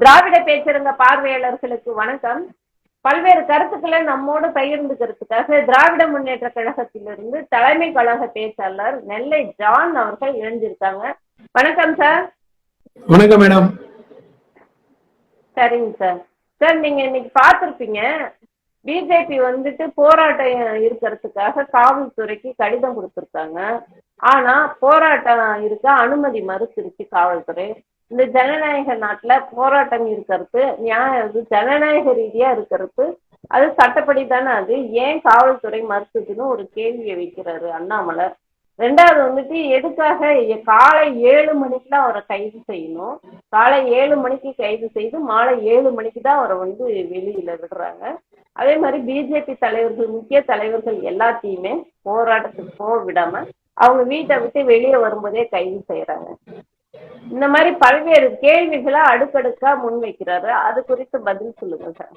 திராவிட பேச்சரங்க பார்வையாளர்களுக்கு வணக்கம். பல்வேறு கருத்துக்களை நம்மோடு பகிர்ந்துக்கிறதுக்காக திராவிட முன்னேற்ற கழகத்திலிருந்து தலைமை கழக பேச்சாளர் நெல்லை ஜான் அவர்கள் இணைஞ்சிருக்காங்க. வணக்கம் சார். வணக்கம் மேடம். சரிங்க சார். சார் நீங்க இன்னைக்கு பார்த்துருப்பீங்க. பிஜேபி வந்துட்டு போராட்டம் இருக்கிறதுக்காக காவல்துறைக்கு கடிதம் கொடுத்துருக்காங்க. ஆனா போராட்டம் இருக்க அனுமதி மறுத்துருச்சு காவல்துறை. இந்த ஜனநாயக நாட்டுல போராட்டம் இருக்கிறது நியாயம் ஜனநாயக ரீதியா இருக்கிறது அது சட்டப்படி தானே அது? ஏன் காவல்துறை மறுத்துதுன்னு ஒரு கேள்வியை வைக்கிறாரு அண்ணாமலை. ரெண்டாவது வந்துட்டு எதுக்காக காலை ஏழு மணிக்கு தான் அவரை கைது செய்யணும்? காலை ஏழு மணிக்கு கைது செய்து மாலை ஏழு மணிக்கு தான் அவரை வந்து வெளியில விடுறாங்க. அதே மாதிரி பிஜேபி தலைவர்கள் முக்கிய தலைவர்கள் எல்லாத்தையுமே போராட்டத்துக்கு போக விடாம அவங்க வீட்டை விட்டு வெளியே வரும்போதே கைது செய்யறாங்க. இந்த மாதிரி பல்வேறு கேள்விகளை அடுக்கடுக்கா முன்வைக்கிறாரு அது குறித்து பதில் சொல்லுங்க சார்.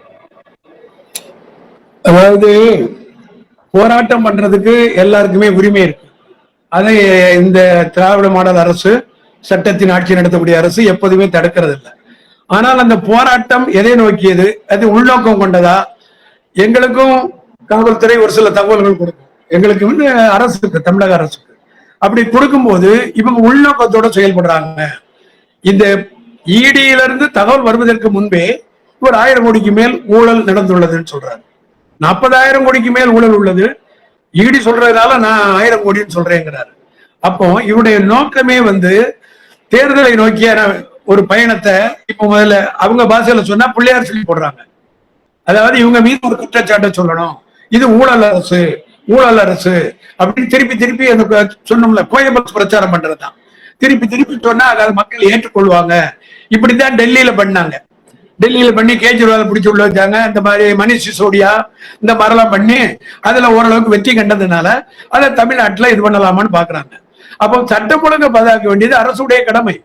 அதாவது போராட்டம் பண்றதுக்கு எல்லாருக்குமே உரிமை இருக்கு. அதை இந்த திராவிட மாடல் அரசு சட்டத்தின் ஆட்சி நடத்தக்கூடிய அரசு எப்போதுமே தடுக்கிறது இல்லை ஆனால் அந்த போராட்டம் எதை நோக்கியது? அது உள்நோக்கம் கொண்டதா? எங்களுக்கும் காவல்துறை ஒரு சில தகவல்கள் கொடுக்கும். எங்களுக்கு வந்து அரசுக்கு தமிழக அரசுக்கு. அப்படி கொடுக்கும்போது இவங்க உள்நோக்கத்தோட செயல்படுறாங்க. இந்த இடியிலிருந்து தகவல் வருவதற்கு முன்பே ஒரு ஆயிரம் கோடிக்கு மேல் ஊழல் நடந்துள்ளதுன்னு சொல்றாரு. நாற்பதாயிரம் கோடிக்கு மேல் ஊழல் உள்ளது. ஈடி சொல்றதுனால நான் ஆயிரம் கோடின்னு சொல்றேங்கிறாரு. அப்போ இவருடைய நோக்கமே வந்து தேர்தலை நோக்கிய ஒரு பயணத்தை இப்ப முதல்ல அவங்க பாஷையில சொன்னா பிள்ளையார் சொல்லி போடுறாங்க. அதாவது இவங்க மீது ஒரு குற்றச்சாட்டை சொல்லணும். இது ஊழல் அரசு ஊழல் அரசு அப்படின்னு திருப்பி திருப்பி அந்த சொன்னோம்ல கோயம்புத்தூர் பிரச்சாரம் பண்றதுதான். திருப்பி திருப்பி சொன்னா அதை மக்கள் ஏற்றுக்கொள்வாங்க. இப்படித்தான் டெல்லியில பண்ணாங்க. டெல்லியில பண்ணி கேஜ்ரிவால் பிடிச்சி உள்ள வச்சாங்க. இந்த மாதிரி மணிஷ் சிசோடியா இந்த மாதிரிலாம் பண்ணி அதுல ஓரளவுக்கு வெற்றி கண்டதுனால அதை தமிழ்நாட்டுல இது பண்ணலாமான்னு பாக்குறாங்க. அப்போ சட்டம் ஒழுங்கை பாதுகாக்க வேண்டியது அரசுடைய கடமை.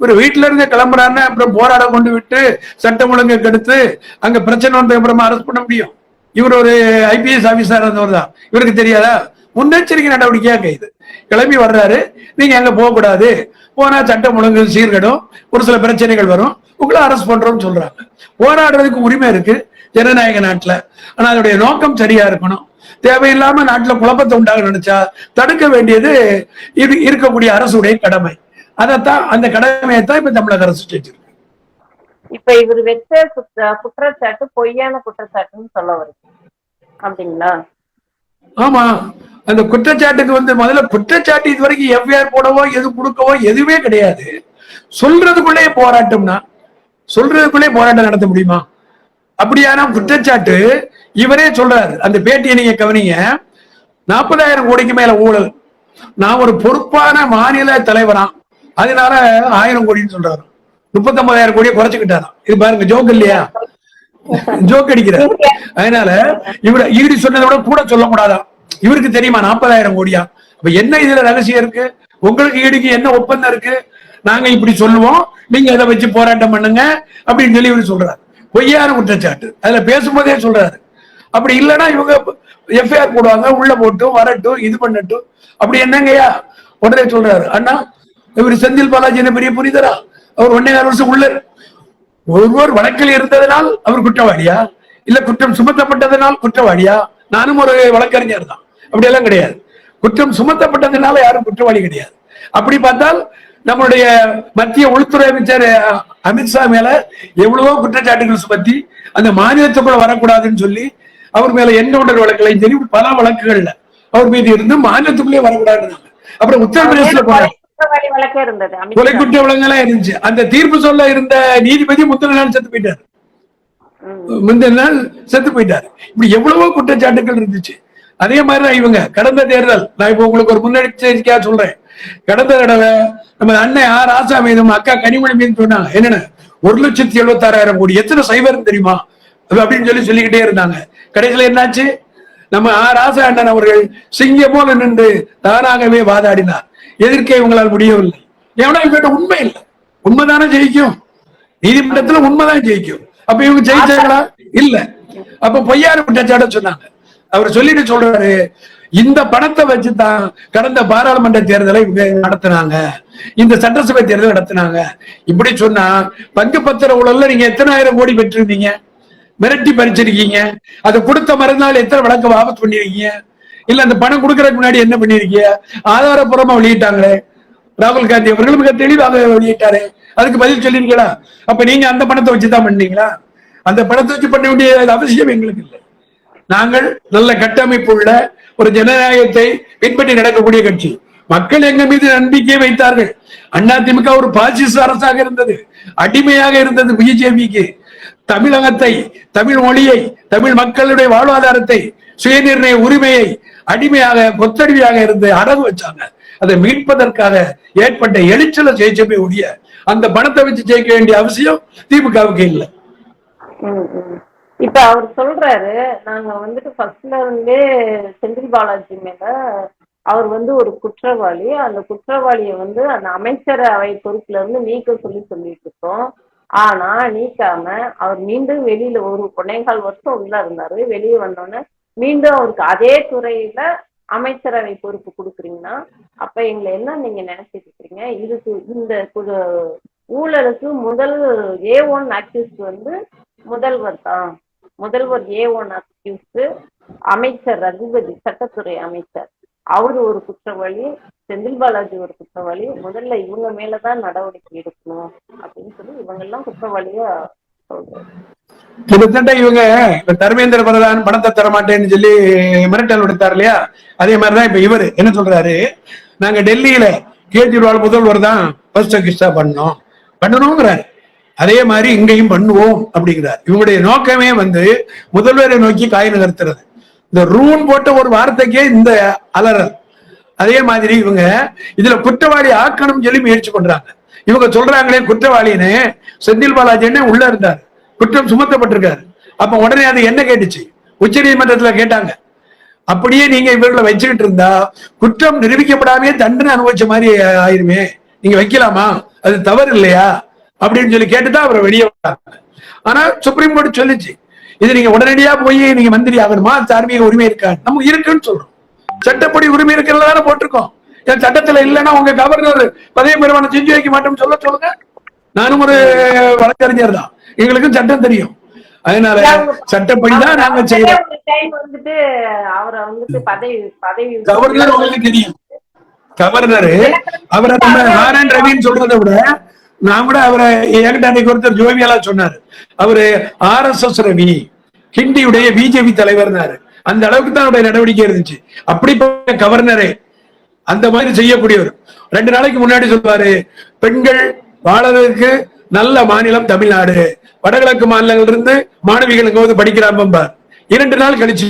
இவர் வீட்டுல இருந்து கிளம்புறான்னு அப்புறம் போராட கொண்டு விட்டு சட்டம் ஒழுங்கை கெடுத்து அங்க பிரச்சனை வந்த அப்புறமா அரெஸ்ட் பண்ண முடியும். இவர் ஒரு ஐபிஎஸ் ஆபீசர் இருந்தவர் தான். இவருக்கு தெரியாதா? முன்னெச்சரிக்கை நடவடிக்கையா கைது கிளம்பி வர்றாரு. நீங்க அங்க போக கூடாது போனா சட்டம் ஒழுங்கு சீர்கடும். ஒரு சில பிரச்சனைகள் வரும். உங்களை அரெஸ்ட் பண்றோம்னு சொல்றாங்க. போராடுறதுக்கு உரிமை இருக்கு ஜனநாயக நாட்டுல. ஆனா அதோடைய நோக்கம் சரியா இருக்கணும். தேவையில்லாம நாட்டுல குழப்பத்தை உண்டாக நினைச்சா தடுக்க வேண்டியது இது இருக்கக்கூடிய அரசுடைய கடமை. அதைத்தான் அந்த கடமையை தான் இப்ப தமிழக அரசு செஞ்சிருக்கு இப்ப இவர் வச்ச குற்ற- குற்றச்சாட்டு பொய்யான குற்றச்சாட்டுன்னு சொல்ல வருது. அப்படிங்களா? ஆமா. அந்த குற்றச்சாட்டுக்கு வந்து முதல்ல குற்றச்சாட்டு இது வரைக்கும் எஃப்ஐஆர் போடவோ எது கொடுக்கவோ எதுவுமே கிடையாது. சொல்றதுக்குள்ளே போராட்டம்னா சொல்றதுக்குள்ளே போராட்டம் நடத்த முடியுமா? அப்படியான குற்றச்சாட்டு இவரே சொல்றாரு. அந்த பேட்டியை நீங்க கவனிங்க. நாற்பதாயிரம் கோடிக்கு மேல ஊழல். நான் ஒரு பொறுப்பான மாநில தலைவரா. அதனால ஆயிரம் கோடின்னு சொல்றாரு. முப்பத்தொன்பதாயிரம் கோடியை குறைச்சுக்கிட்டாராம். இது பாருங்க ஜோக் இல்லையா? ஜோக் அடிக்கிறார். அதனால இவர ஈடு சொன்னதை விட கூட சொல்லக்கூடாதாம். இவருக்கு தெரியுமா நாற்பதாயிரம் கோடியா? அப்ப என்ன இதுல ரகசியம் இருக்கு? உங்களுக்கு ஈடுக்கு என்ன ஒப்பந்தம் இருக்கு? நாங்க இப்படி சொல்லுவோம். நீங்க அதை வச்சு போராட்டம் பண்ணுங்க அப்படின்னு சொல்லி இவர் சொல்றாரு. பொய்யான குற்றச்சாட்டு. அதுல பேசும்போதே சொல்றாரு. அப்படி இல்லைன்னா இவங்க எஃப்ஐஆர் போடுவாங்க. உள்ள போட்டும் வரட்டும் இது பண்ணட்டும் அப்படி என்னங்கய்யா? உடனே சொல்றாரு. அண்ணா இவர் செந்தில் பாலாஜி என்ன பெரிய புரிதரா அவர் ஒன்னே ஆறு வருஷம் உள்ள. ஒருவர் வழக்கில் இருந்ததனால் அவர் குற்றவாளியா? இல்ல குற்றம் சுமத்தப்பட்டதனால் குற்றவாளியா? நானும் ஒரு வழக்கறிஞர் தான். அப்படியெல்லாம் கிடையாது. குற்றம் சுமத்தப்பட்டதனால யாரும் குற்றவாளி கிடையாது. அப்படி பார்த்தால் நம்மளுடைய மத்திய உள்துறை அமைச்சர் அமித்ஷா மேல எவ்வளவோ குற்றச்சாட்டுகள் சுமத்தி அந்த மாநிலத்துக்குள்ள வரக்கூடாதுன்னு சொல்லி அவர் மேல என்கவுண்டர் வழக்குலையும் சரி பல வழக்குகள்ல அவர் மீது இருந்து மாநிலத்துக்குள்ளே வரக்கூடாதுன்னு அப்புறம் உத்தரப்பிரதேசல அமித்ஷா. கொலை குற்ற வழங்கெல்லாம் இருந்துச்சு. அந்த தீர்ப்பு சொல்ல இருந்த நீதிபதி முந்தின நாள் செத்து போயிட்டாரு. முந்தின நாள் செத்து போயிட்டாரு. இப்படி எவ்வளவோ குற்றச்சாட்டுகள் இருந்துச்சு. அதே மாதிரிதான் இவங்க. கடந்த தேர்தல் நான் இப்ப உங்களுக்கு ஒரு முன்னெச்சரிக்கையா சொல்றேன். கடந்த தடவை நம்ம அண்ணன் ஆர். ஆசா மீதும் அக்கா கனிமொழி மீது சொன்னாங்க. என்னன்னு? ஒரு லட்சத்தி எழுபத்தாறாயிரம் கோடி. எத்தனை சைபர் தெரியுமா? அது அப்படின்னு சொல்லி சொல்லிக்கிட்டே இருந்தாங்க. கடைசியில என்னாச்சு? நம்ம ஆர். ஆசா அண்ணன் அவர்கள் சிங்கம் போல நின்று தானாகவே வாதாடினார். எதிர்க்க இவங்களால் முடியவில்லை. ஏன்னா இவங்க உண்மை இல்லை. உண்மைதானே ஜெயிக்கும். நீதிமன்றத்துல உண்மைதான் ஜெயிக்கும். அப்ப இவங்க ஜெயிச்சாங்களா? இல்ல. அப்ப பொய்யான குற்றச்சாட்டு சொன்னாங்க. அவர் சொல்லிட்டு சொல்றாரு இந்த பணத்தை வச்சுதான் கடந்த பாராளுமன்ற தேர்தலை இவங்க நடத்தினாங்க. இந்த சட்டசபை தேர்தல் நடத்தினாங்க. இப்படி சொன்னா பங்கு பத்திர ஊழல்ல நீங்க எத்தனாயிரம் கோடி பெற்றிருந்தீங்க? மிரட்டி பறிச்சிருக்கீங்க. அதை கொடுத்த மறுநாள் எத்தனை வழக்கு வாபஸ் பண்ணிருக்கீங்க? இல்ல அந்த பணம் கொடுக்கறதுக்கு முன்னாடி என்ன பண்ணிருக்கீங்க? ஆதாரப்பூர்வமா வெளியிட்டாங்களே. ராகுல் காந்தி அவர்கள் மிக தெளிவாக வெளியிட்டாரு. அதுக்கு பதில் சொல்லிருக்கீங்களா? அப்ப நீங்க அந்த பணத்தை வச்சுதான் பண்ணீங்களா? அந்த பணத்தை வச்சு பண்ண வேண்டிய அவசியம் எங்களுக்கு இல்லை. நாங்கள் நல்ல கட்டமைப்பு உள்ள ஒரு ஜனநாயகத்தை பின்பற்றி நடக்கக்கூடிய கட்சி. மக்கள் எங்க மீது நம்பிக்கை வைத்தார்கள். அண்ணா திமுக ஒரு பாசிச அரசாக இருந்தது. அடிமையாக இருந்தது பிஜேபிக்கு. தமிழகத்தை தமிழ் மொழியை தமிழ் மக்களுடைய வாழ்வாதாரத்தை சுயநிர்ணய உரிமையை அடிமையாக கொத்தடிமையாக இருந்து அடகு வச்சாங்க. அதை மீட்பதற்காக ஏற்பட்ட எழுச்சல ஜெயிச்சமே ஒழிய அந்த பணத்தை வச்சு ஜெயிக்க வேண்டிய அவசியம் திமுகவுக்கு இல்லை. இப்ப அவர் சொல்றாரு நாங்க வந்துட்டு ஃபர்ஸ்ட்ல இருந்தே செந்தில் பாலாஜி மேல அவர் வந்து ஒரு குற்றவாளி. அந்த குற்றவாளியை வந்து அந்த அமைச்சரவை பொறுப்புல இருந்து நீக்க சொல்லி சொல்லிட்டு இருக்கோம். ஆனா நீக்காம அவர் மீண்டும் வெளியில ஒரு பொன்னேகால் வருஷம் உள்ள இருந்தாரு. வெளியே வந்தோடனே மீண்டும் அவருக்கு அதே துறையில அமைச்சரவை பொறுப்பு கொடுக்குறீங்கன்னா அப்ப எங்களை என்ன நீங்க நினைச்சிட்டு இருக்கீங்க? இதுக்கு இந்த ஊழலுக்கு முதல் ஏ ஒன் அக்யூஸ்ட் வந்து முதல்வர் தான். முதல்வர் ஏ ஒன் அக்யூஸ்டு அமைச்சர் ரகுபதி சட்டத்துறை அமைச்சர். அவரு ஒரு குற்றவாளி செந்தில் பாலாஜி ஒரு குற்றவாளி. முதல்ல இவங்க மேலதான் நடவடிக்கை எடுக்கணும் அப்படின்னு சொல்லி இவங்க எல்லாம் குற்றவாளியா கிட்டத்தட்ட இவங்க தர்மேந்திர பிரதான் பணத்தை தர மாட்டேன்னு சொல்லி மிரட்டல் விடுத்தார் இல்லையா? அதே மாதிரிதான் இப்ப இவரு. என்ன சொல்றாரு? நாங்க டெல்லியில கேஜ்ரிவால் முதல்வர் தான் ஃபர்ஸ்ட் கிஸ்டா பண்ணோம். பண்ணணுங்கிறாரு அதே மாதிரி இங்கேயும் பண்ணுவோம் அப்படிங்கிறார். இவங்களுடைய நோக்கமே வந்து முதல்வரை நோக்கி காய் நகர்த்துறது. இந்த ரூன் போட்ட ஒரு வார்த்தைக்கே இந்த அலறல். அதே மாதிரி இவங்க இதுல குற்றவாளி ஆக்கணும் சொல்லி முயற்சி பண்றாங்க. இவங்க சொல்றாங்களே குற்றவாளின்னு செந்தில் பாலாஜின்னு உள்ள இருந்தார். குற்றம் சுமத்தப்பட்டிருக்காரு. அப்ப உடனே அது என்ன கேட்டுச்சு? உச்ச நீதிமன்றத்துல கேட்டாங்க. அப்படியே நீங்க இவர்களை வச்சுக்கிட்டு இருந்தா குற்றம் நிரூபிக்கப்படாமே தண்டனை அனுபவிச்ச மாதிரி ஆயிருமே. நீங்க வைக்கலாமா? அது தவறு இல்லையா? அப்படின்னு சொல்லி கேட்டுதான் அவரை வெளியே விட்டாங்க ஆனா சுப்ரீம் கோர்ட் சொல்லுச்சு இது நீங்க உடனடியா போய் நீங்க மந்திரி ஆகணுமா? தார்மீக உரிமை இருக்கா? நமக்கு இருக்குன்னு சொல்றோம். சட்டப்படி உரிமை இருக்கிறதா தானே போட்டிருக்கோம். ஏன் சட்டத்துல இல்லைன்னா உங்க கவர்னர் பதவி பிரமாணம் செஞ்சு வைக்க மாட்டோம்னு சொல்ல சொல்லுங்க. நானும் ஒரு வழக்கறிஞர் தான். எங்களுக்கும் சட்டம் தெரியும். அதனால சட்டப்படிதான் நாங்க செய்யறோம். கவர்னர் உங்களுக்கு தெரியும். கவர்னர் அவரை நம்ம நாராயண் ரவின்னு சொல்றதை விட நான் கூட அவரை என்கிட்ட அன்னைக்கு ஒருத்தர் ஜோவியலா சொன்னாரு. அவரு ஆர் எஸ் எஸ் ரவி ஹிந்தியுடைய பிஜேபி தலைவர்னாரு அந்த அளவுக்கு தான் அவருடைய நடவடிக்கை இருந்துச்சு. அப்படிப்பட்ட கவர்னரே அந்த மாதிரி செய்யக்கூடியவர். ரெண்டு நாளைக்கு முன்னாடி சொல்லுவாரு பெண்கள் வாழறதுக்கு நல்ல மாநிலம் தமிழ்நாடு. வடகிழக்கு மாநிலங்கள் இருந்து மாணவிகளுக்கு வந்து படிக்கிறாம்பார் இரண்டு நாள் கழிச்சு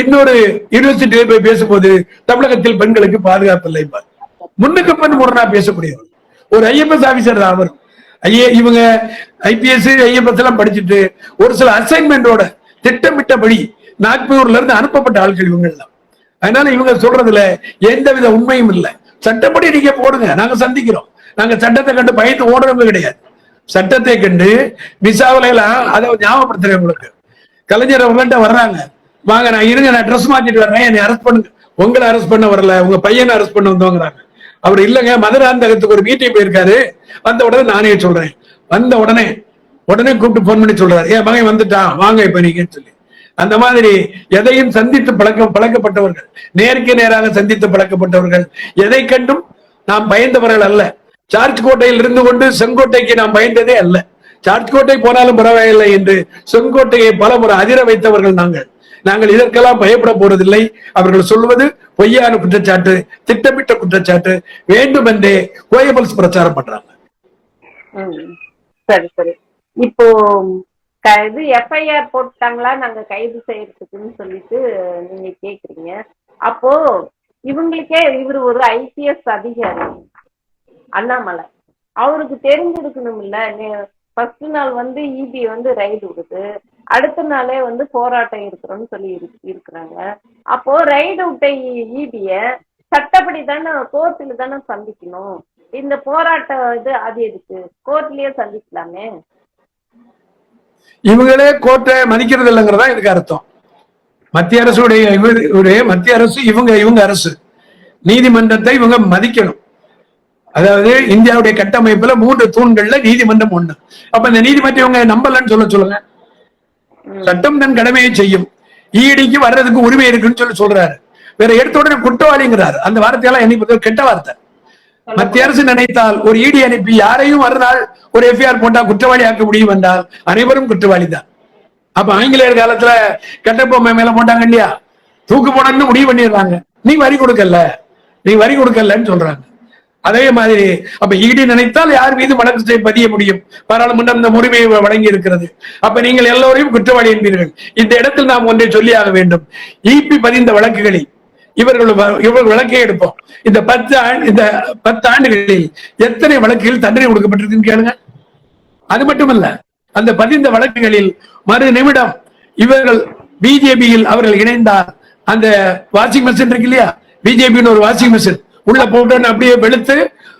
இன்னொரு யூனிவர்சிட்டியில போய் பேசும்போது தமிழகத்தில் பெண்களுக்கு பாதுகாப்பு இல்லைம்பார். முன்னுக்கு பின் முரணா பேசக்கூடியவர். ஒரு ஐஎஃப்எஸ் ஆபீசர் தான் அவர். ஐஏ இவங்க ஐபிஎஸ் ஐஎஃப்எஸ் எல்லாம் படிச்சுட்டு ஒரு சில அசைன்மெண்டோட திட்டமிட்டபடி நாக்பூர்ல இருந்து அனுப்பப்பட்ட ஆட்கள் இவங்க எல்லாம் அதனால இவங்க சொல்றதுல எந்தவித உண்மையும் இல்லை. சட்டப்படி நீங்க போடுங்க நாங்க சந்திக்கிறோம். நாங்க சட்டத்தை கண்டு பயந்து ஓடுறவங்க கிடையாது. சட்டத்தை கண்டு விசாவில எல்லாம் அதை ஞாபகப்படுத்துறேன் உங்களுக்கு. கலைஞர் அவங்கள்ட்ட வர்றாங்க. வாங்க நான் இருங்க நான் ட்ரெஸ் மாத்திட்டு வர்றேன் என்னை அரெஸ்ட் பண்ணுங்க. உங்களை அரெஸ்ட் பண்ண வரல உங்க பையனை அரெஸ்ட் பண்ண வந்தவங்கிறாங்க அவர் இல்லைங்க மதுராந்தகத்துக்கு ஒரு மீட்டிங் போயிருக்காரு. வந்த உடனே நானே சொல்றேன். வந்த உடனே உடனே கூப்பிட்டு போன் பண்ணி சொல்றாரு. என் மகன் வந்துட்டான். வாங்க இப்ப நீங்கன்னு சொல்லி. அந்த மாதிரி எதையும் சந்தித்து பழக்க பழக்கப்பட்டவர்கள் நேருக்கு நேராக சந்தித்து பழக்கப்பட்டவர்கள் எதை கண்டும் நாம் பயந்தவர்கள் அல்ல. சார்ஜ் கோட்டையில் இருந்து கொண்டு செங்கோட்டைக்கு நாம் பயந்ததே அல்ல. சார்ஜ் கோட்டை போனாலும் பரவாயில்லை என்று செங்கோட்டையை பல முறை அதிர வைத்தவர்கள் நாங்கள். நாங்கள் இதற்கெல்லாம் பயப்பட போறதில்லை. அவர்கள் சொல்வது பொய்யான குற்றச்சாட்டு திட்டமிட்ட குற்றச்சாட்டு வேண்டுமென்றே கோயபல்ஸ் பிரச்சாரம் பண்றாங்க. சரி சரி. இப்போ இது எஃப்ஐஆர் போட்டாங்களா? நாங்க கைது செய்யறதுக்குன்னு சொல்லிட்டு நீங்க கேக்குறீங்க. அப்போ இவங்களுக்கே இவர் ஒரு ஐபிஎஸ் அதிகாரி அண்ணாமலை. அவருக்கு தெரிஞ்சிருக்கணும் இல்ல ஃபர்ஸ்ட் நாள் வந்து இபி வந்து ரைடு விடுது. அடுத்த நாளே வந்து போராட்டம் இருக்கிறோம்னு சொல்லி இரு- இருக்கிறாங்க. அப்போ ரைடு விட்ட இபிய சட்டப்படி தானே கோர்ட்ல தானே சந்திக்கணும். இந்த போராட்டம் இது அது எதுக்கு? கோர்ட்லயே சந்திக்கலாமே? இவங்களே கோர்ட்டை மதிக்கிறது இல்லைங்கிறதா இதுக்கு அர்த்தம். மத்திய அரசுடைய இவருடைய மத்திய அரசு இவங்க இவங்க அரசு. நீதிமன்றத்தை இவங்க மதிக்கணும். அதாவது இந்தியாவுடைய கட்டமைப்புல மூன்று தூண்கள்ல நீதிமன்றம் ஒண்ணு. அப்ப இந்த நீதிமன்றம் இவங்க நம்பலன்னு சொல்ல சொல்லுங்க. சட்டம் தன் கடமையை செய்யும். ஈடிக்கு வர்றதுக்கு உரிமை இருக்குன்னு சொல்லி சொல்றாரு. வேற எடுத்த உடனே குற்றவாளிங்கிறாரு. அந்த வார்த்தையெல்லாம் என்னை கெட்ட வார்த்தை. மத்திய அரசு நினைத்தால் ஒரு இடி அனுப்பி யாரையும் மறுநாள் ஒரு எஃப்ஐஆர் போட்டா குற்றவாளி ஆக்க முடியும் என்றால் அனைவரும் குற்றவாளி தான் அப்ப ஆங்கிலேயர் காலத்துல கட்டபொம்மை மேல போட்டாங்க இல்லையா? தூக்கு போடணும்னு முடிவு பண்ணிடுறாங்க. நீ வரி கொடுக்கல. நீ வரி கொடுக்கலன்னு சொல்றாங்க. அதே மாதிரி அப்ப ஈடி நினைத்தால் யார் மீது வழக்கு செய்ய பதிய முடியும்? பாராளுமன்றம் இந்த உரிமையை வழங்கி இருக்கிறது அப்ப நீங்கள் எல்லோரையும் குற்றவாளி என்பீர்கள். இந்த இடத்தில் நாம் ஒன்றை சொல்லியாக வேண்டும். ஈபி பதிந்த வழக்குகளில் இவர்கள் வ- இவர்கள் வழக்கே எடுப்போம். இந்த பத்து ஆண்டு இந்த பத்து ஆண்டுகளில் எத்தனை வழக்குகள் தண்டனை கொடுக்கப்பட்டிருக்குன்னு கேளுங்க. அது மட்டுமல்ல அந்த பதிந்த வழக்குகளில் மறு நிமிடம் இவர்கள் பிஜேபியில் அவர்கள் இணைந்தார். அந்த வாஷிங் மிஷின் இருக்கு இல்லையா? பிஜேபின்னு ஒரு வாஷிங் மிஷின். உள்ள போட்டு அப்படியே வெளுத்து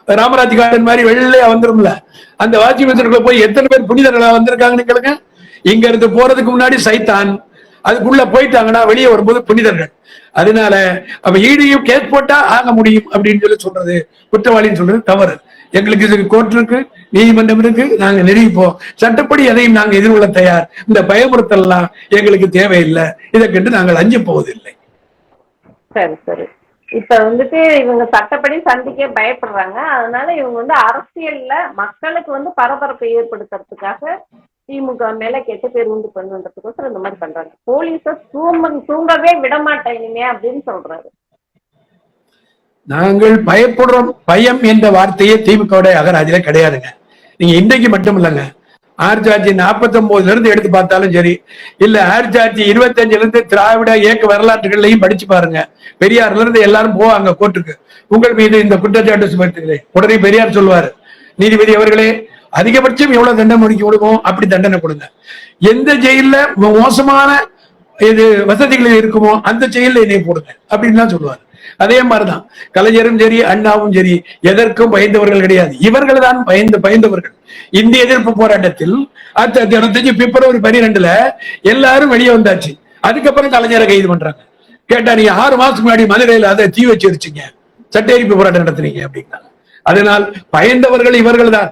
ராமராஜ் கார்டன் மாதிரி வெள்ளையா வந்துரும்ல. அந்த வாஷிங் போய் எத்தனை பேர் புனிதர்களா வந்திருக்காங்கன்னு கேளுங்க. இங்க இருந்து போறதுக்கு முன்னாடி சைத்தான். அதுக்குள்ள போயிட்டாங்கன்னா வெளியே வரும்போது புனிதர்கள். அதனால அப்ப ஈடையும் கேஸ் போட்டா ஆக முடியும் அப்படின்னு சொல்லி சொல்றது. குற்றவாளின்னு சொல்றது தவறு. எங்களுக்கு இதுக்கு கோர்ட் இருக்கு நீதிமன்றம் இருக்கு நாங்க நிரூபிப்போம். சட்டப்படி எதையும் நாங்க எதிர்கொள்ள தயார். இந்த பயமுறுத்தல் எல்லாம் எங்களுக்கு தேவையில்லை. இதை கண்டு நாங்கள் அஞ்ச போவதில்லை. சரி சரி. இப்ப வந்துட்டு இவங்க சட்டப்படி சந்திக்க பயப்படுறாங்க. அதனால இவங்க வந்து அரசியல்ல மக்களுக்கு வந்து பரபரப்பை ஏற்படுத்துறதுக்காக திமுக மேல கெட்ட பேர் உண்டு பண்ணுன்றதுக்கோசரம் இந்த மாதிரி பண்றாங்க. போலீஸ தூங்க தூங்கவே விட மாட்டேன் இனிமே அப்படின்னு சொல்றாரு. நாங்கள் பயப்படுறோம். பயம் என்ற வார்த்தையே திமுகவுடைய அகராஜில கிடையாதுங்க. நீங்க இன்றைக்கு மட்டும் இல்லைங்க. ஆயிரத்தி தொள்ளாயிரத்தி நாற்பத்தி ஒன்பதுல இருந்து எடுத்து பார்த்தாலும் சரி. இல்ல ஆயிரத்தி தொள்ளாயிரத்தி இருபத்தஞ்சுல இருந்து திராவிட இயக்க வரலாற்றுகள்லையும் படிச்சு பாருங்க. பெரியார்ல இருந்து எல்லாரும் போவாங்க கோர்ட்டுக்கு. உங்கள் மீது இந்த குற்றச்சாட்டு சுமத்துகிறேன். உடனே பெரியார் சொல்லுவாரு நீதிபதி அவர்களே அதிகபட்சம் எவ்வளவு தண்டனை முடிக்க கொடுக்கும்? அப்படி தண்டனை கொடுங்க. எந்த ஜெயில மோசமான இது வசதிகள் இருக்குமோ அந்த செயல்ல என்னை போடுங்க. அப்படின்னு தான் சொல்லுவார் அதே மாதிரிதான் கலைஞரும் சரி அண்ணாவும் சரி எதற்கும் பயந்தவர்கள் கிடையாது. இவர்கள் தான் பயந்து பயந்தவர்கள். இந்திய எதிர்ப்பு போராட்டத்தில் ஆயிரத்தி தொள்ளாயிரத்தி பிப்ரவரி பனிரெண்டுல எல்லாரும் வெளியே வந்தாச்சு. அதுக்கப்புறம் கலைஞரை கைது பண்றாங்க. கேட்டா நீங்க ஆறு மாசத்துக்கு முன்னாடி மதுரையில அதை தீ வச்சு வச்சுங்க சட்டெரிப்பு போராட்டம் நடத்துறீங்க அப்படின்னா. அதனால் பயந்தவர்கள் இவர்கள் தான்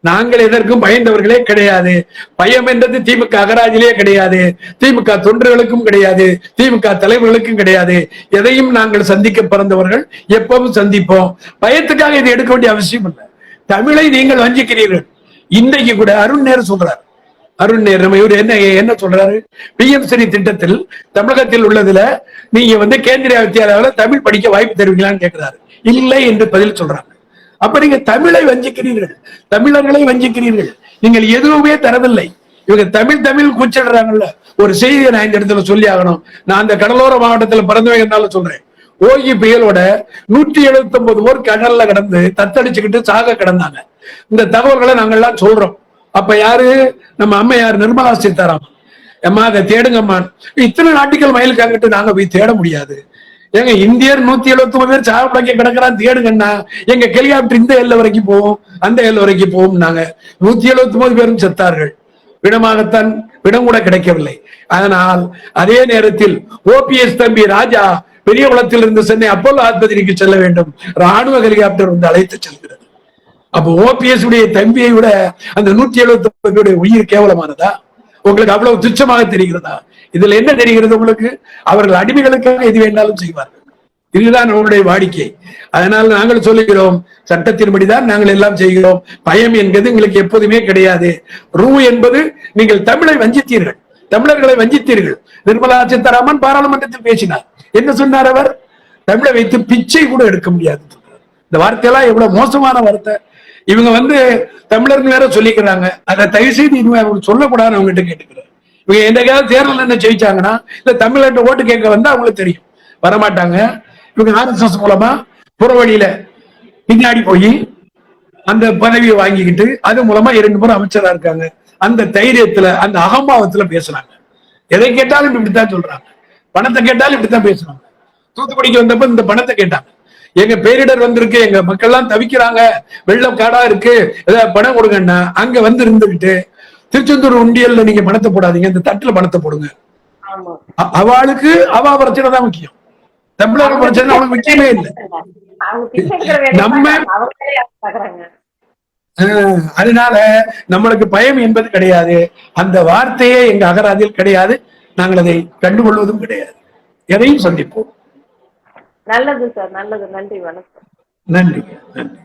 நாங்கள் எதற்கும் பயந்தவர்களே கிடையாது. பயம் என்றது திமுக அகராஜிலே கிடையாது. திமுக தொண்டர்களுக்கும் கிடையாது. திமுக தலைவர்களுக்கும் கிடையாது. எதையும் நாங்கள் சந்திக்க பிறந்தவர்கள் எப்பவும் சந்திப்போம். பயத்துக்காக இதை எடுக்க வேண்டிய அவசியம் இல்லை. தமிழை நீங்கள் வஞ்சிக்கிறீர்கள். இன்றைக்கு கூட அருண் நேர் சொல்றார். அருண் நேரு நம்ம இவர் என்ன என்ன சொல்றாரு? பிஎம் ஸ்ரீ திட்டத்தில் தமிழகத்தில் உள்ளதுல நீங்க வந்து கேந்திரிய வித்தியாலயாவில் தமிழ் படிக்க வாய்ப்பு தருவீங்களான்னு கேட்கிறாரு இல்லை என்று பதில் சொல்றாரு. அப்ப நீங்க தமிழை வஞ்சிக்கிறீர்கள். தமிழர்களை வஞ்சிக்கிறீர்கள். நீங்கள் எதுவுமே தரவில்லை. இவங்க தமிழ் தமிழ் கூச்சிடுறாங்கல்ல ஒரு செய்தியை நான் இந்த இடத்துல சொல்லி ஆகணும். நான் அந்த கடலோர மாவட்டத்துல பிறந்தவங்கனால சொல்றேன். ஓகி புயலோட நூற்றி எழுபத்தி ஒன்பது பேர் கடல்ல கிடந்து தத்தடிச்சுக்கிட்டு சாக கிடந்தாங்க. இந்த தகவல்களை நாங்கெல்லாம் சொல்றோம். அப்ப யாரு? நம்ம அம்மையார் நிர்மலா சீதாராமன். அம்மா அதை தேடுங்கம்மா. இத்தனை நாட்டுகள் மயிலுக்கு அங்கிட்டு நாங்க போய் தேட முடியாது. ஏங்க இந்தியர் நூத்தி எழுபத்தி ஒன்பது பேர் சாப்பிடக்க கிடக்குறான் தேடுங்கண்ணா. எங்க ஹெலிகாப்டர் இந்த எல்லை வரைக்கும் போவோம் அந்த எல்லை வரைக்கும் போவோம் நாங்க நூத்தி எழுபத்தி ஒன்பது பேரும் செத்தார்கள். விடமாகத்தான் விடம் கூட கிடைக்கவில்லை. அதனால் அதே நேரத்தில் ஓபிஎஸ் தம்பி ராஜா பெரிய குளத்தில் இருந்து சென்னை அப்போலோ ஆஸ்பத்திரிக்கு செல்ல வேண்டும். ராணுவ ஹெலிகாப்டர் வந்து அழைத்து செல்கிறது. அப்போ ஓபிஎஸ் உடைய தம்பியை விட அந்த நூத்தி எழுபத்தி ஒன்பது உயிர் கேவலமானதா? உங்களுக்கு அவ்வளவு துச்சமாக தெரிகிறதா? இதுல என்ன தெரிகிறது உங்களுக்கு? அவர்கள் அடிமைகளுக்காக எது வேண்டாலும் செய்வார்கள். இதுதான் நம்மளுடைய வாடிக்கை. அதனால் நாங்கள் சொல்லுகிறோம் சட்டத்தின்படிதான் நாங்கள் எல்லாம் செய்கிறோம். பயம் என்பது எங்களுக்கு எப்போதுமே கிடையாது. ரூ என்பது நீங்கள் தமிழை வஞ்சித்தீர்கள். தமிழர்களை வஞ்சித்தீர்கள். நிர்மலா சீதாராமன் பாராளுமன்றத்தில் பேசினார். என்ன சொன்னார் அவர்? தமிழை வைத்து பிச்சை கூட எடுக்க முடியாது இந்த வார்த்தையெல்லாம் எவ்வளவு மோசமான வார்த்தை. இவங்க வந்து தமிழர்னு வேற சொல்லிக்கிறாங்க. அதை தயவு செய்து இனிமே அவங்க சொல்லக்கூடாதுன்னு அவங்ககிட்ட கேட்டுக்கிறேன். இவங்க என்னைக்காவது தேர்தல் என்ன ஜெயிச்சாங்கன்னா இல்ல தமிழ்நாட்டு ஓட்டு கேட்க வந்தா அவங்களுக்கு தெரியும். வரமாட்டாங்க. இவங்க ஆர்எஸ்எஸ் மூலமா புறவழியில பின்னாடி போய் அந்த பதவியை வாங்கிக்கிட்டு அது மூலமா இரண்டு பேரும் அமைச்சரா இருக்காங்க. அந்த தைரியத்துல அந்த அகம்பாவத்துல பேசுறாங்க. எதை கேட்டாலும் இப்படித்தான் சொல்றாங்க. பணத்தை கேட்டாலும் இப்படித்தான் பேசுறாங்க. தூத்துக்குடிக்கு வந்தப்ப இந்த பணத்தை கேட்டாங்க. எங்க பேரிடர் வந்திருக்கு எங்க மக்கள் எல்லாம் தவிக்கிறாங்க. வெள்ளம் காடா இருக்கு. ஏதாவது பணம் கொடுங்கன்னா அங்க வந்து இருந்துகிட்டு திருச்செந்தூர் உண்டியல்ல நீங்க பணத்தை போடாதீங்க இந்த தட்டுல பணத்தை போடுங்க. அவளுக்கு அவ பிரச்சனை தான் முக்கியம். தமிழர் பிரச்சனை அவளுக்கு முக்கியமே இல்லை. நம்ம- அதனால நம்மளுக்கு பயம் என்பது கிடையாது. அந்த வார்த்தையே எங்க அகராதியில் கிடையாது. நாங்கள் அதை கண்டுகொள்வதும் கிடையாது. எதையும் சந்திப்போம். நல்லது சார் நல்லது. நன்றி வணக்கம். நன்றி நன்றி.